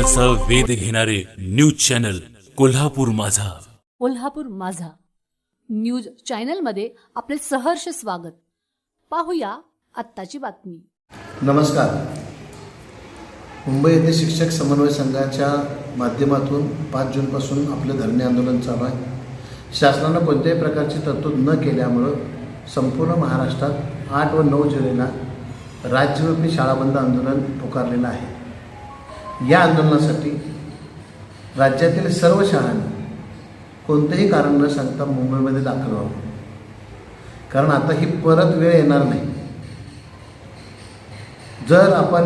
विज्ञानाचा वेध घेणारे न्यूज चॅनल कोल्हापूर माझा. कोल्हापूर माझा. न्यूज चॅनलमध्ये आपले सहर्ष स्वागत. पाहूया आत्ताची बातमी. नमस्कार. मुंबई येथे शिक्षक समन्वय संघाच्या माध्यमातून पाच जूनपासून आपलं धरणे आंदोलन चालू आहे. शासनानं कोणत्याही प्रकारची तरतूद न केल्यामुळं संपूर्ण महाराष्ट्रात आठ व नऊ जुलैला राज्यव्यापी शाळाबंद आंदोलन पुकारलेलं आहे. या आंदोलनासाठी राज्यातील सर्व शाळांनी कोणतेही कारण न सांगता मुंबईमध्ये दाखल व्हावं. कारण आता ही परत वेळ येणार नाही. जर आपण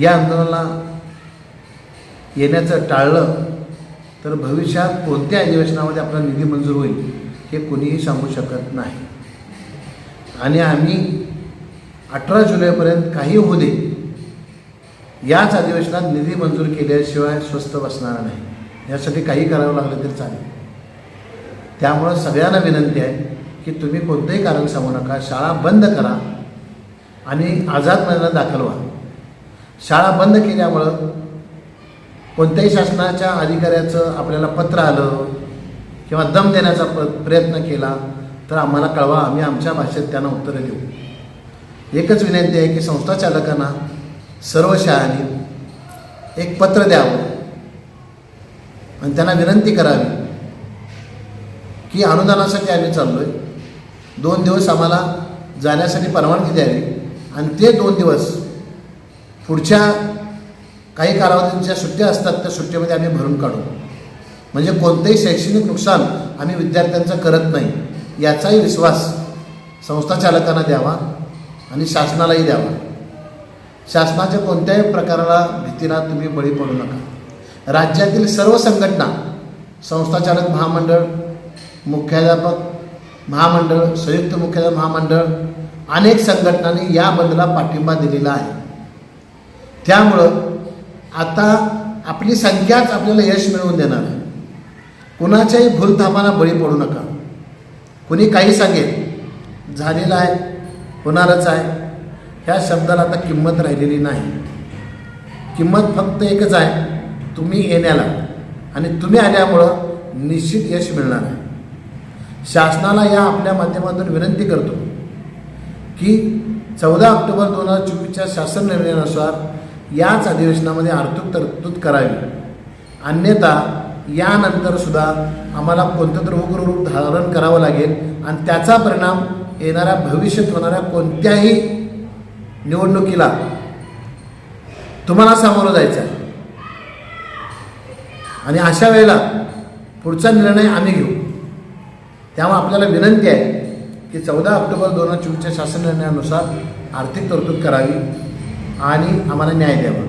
या आंदोलनाला येण्याचं टाळलं तर भविष्यात कोणत्या अधिवेशनामध्ये आपला निधी मंजूर होईल हे कोणीही सांगू शकत नाही. आणि आम्ही अठरा जुलैपर्यंत काही होऊ दे याच अधिवेशनात निधी मंजूर केल्याशिवाय स्वस्त बसणार नाही. यासाठी काही करावं लागलं तरी चालेल. त्यामुळं सगळ्यांना विनंती आहे की तुम्ही कोणतंही कारण सांगू नका. शाळा बंद करा आणि आझाद मैदानात दाखल व्हा. शाळा बंद केल्यामुळं कोणत्याही शासनाच्या अधिकाऱ्याचं आपल्याला पत्र आलं किंवा दम देण्याचा प प्रयत्न केला तर आम्हाला कळवा. आम्ही आमच्या भाषेत त्यांना उत्तरं देऊ. एकच विनंती आहे की संस्था चालकांना सर्व शाळांनी एक पत्र द्यावं. आणि त्यांना विनंती करावी की अनुदानासाठी आम्ही चाललो आहे दोन दिवस आम्हाला जाण्यासाठी परवानगी द्यावी. आणि ते दोन दिवस पुढच्या काही कालावधीत ज्या सुट्ट्या असतात त्या सुट्टीमध्ये आम्ही भरून काढू. म्हणजे कोणतंही शैक्षणिक नुकसान आम्ही विद्यार्थ्यांचं करत नाही याचाही विश्वास संस्था चालकांना द्यावा आणि शासनालाही द्यावा. शासनाच्या कोणत्याही प्रकाराला भीतीला तुम्ही बळी पडू नका. राज्यातील सर्व संघटना संस्थाचालक महामंडळ मुख्याध्यापक महामंडळ संयुक्त मुख्याध्यापक महामंडळ अनेक संघटनांनी या बंदला पाठिंबा दिलेला आहे. त्यामुळं आता आपली संख्याच आपल्याला यश मिळवून देणार आहे. कुणाच्याही भूलथापाला बळी पडू नका. कुणी काही सांगेल झालेलं आहे होणारच आहे. ह्या शब्दाला आता किंमत राहिलेली नाही. किंमत फक्त एकच आहे तुम्ही येण्याला. आणि तुम्ही आल्यामुळं निश्चित यश मिळणार आहे. शासनाला या आपल्या माध्यमातून विनंती करतो की चौदा ऑक्टोबर दोन हजार चोवीसच्या शासन निर्णयानुसार याच अधिवेशनामध्ये आर्थिक तरतूद करावी. अन्यथा यानंतरसुद्धा आम्हाला कोणतं तरी उग्र रूप धारण करावं लागेल आणि त्याचा परिणाम येणाऱ्या भविष्यात होणाऱ्या कोणत्याही निवडणुकीला तुम्हाला सामोरं जायचं आहे. आणि अशा वेळेला पुढचा निर्णय आम्ही घेऊ. त्यामुळे आपल्याला विनंती आहे की चौदा ऑक्टोबर दोन हजार चोवीसच्या शासन निर्णयानुसार आर्थिक तरतूद करावी आणि आम्हाला न्याय द्यावा.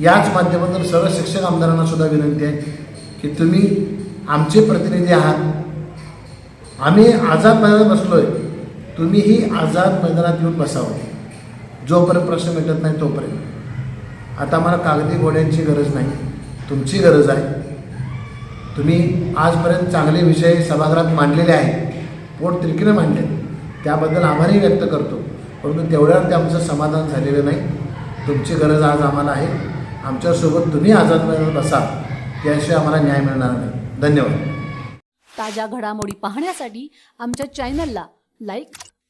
याच माध्यमातून सर्व शिक्षक आमदारांना सुद्धा विनंती आहे की तुम्ही आमचे प्रतिनिधी आहात. आम्ही आझाद मैदानात बसलो आहे तुम्हीही आझाद मैदानात येऊन बसावं. जोपर्यंत प्रश्न मिटत नाही तोपर्यंत. आता आम्हाला कागदी घोड्यांची गरज नाही. तुमची गरज आहे. तुम्ही आजपर्यंत चांगले विषय सभागृहात मांडलेले आहेत. पोट तिरकीनं मांडले त्याबद्दल आभारही व्यक्त करतो. परंतु तेवढ्यावर ते आमचं समाधान झालेलं नाही. तुमची गरज आज आम्हाला आहे. आमच्यासोबत तुम्ही आझाद मिळत बसा याशिवाय आम्हाला न्याय मिळणार नाही. धन्यवाद. ताज्या घडामोडी पाहण्यासाठी आमच्या चॅनलला लाईक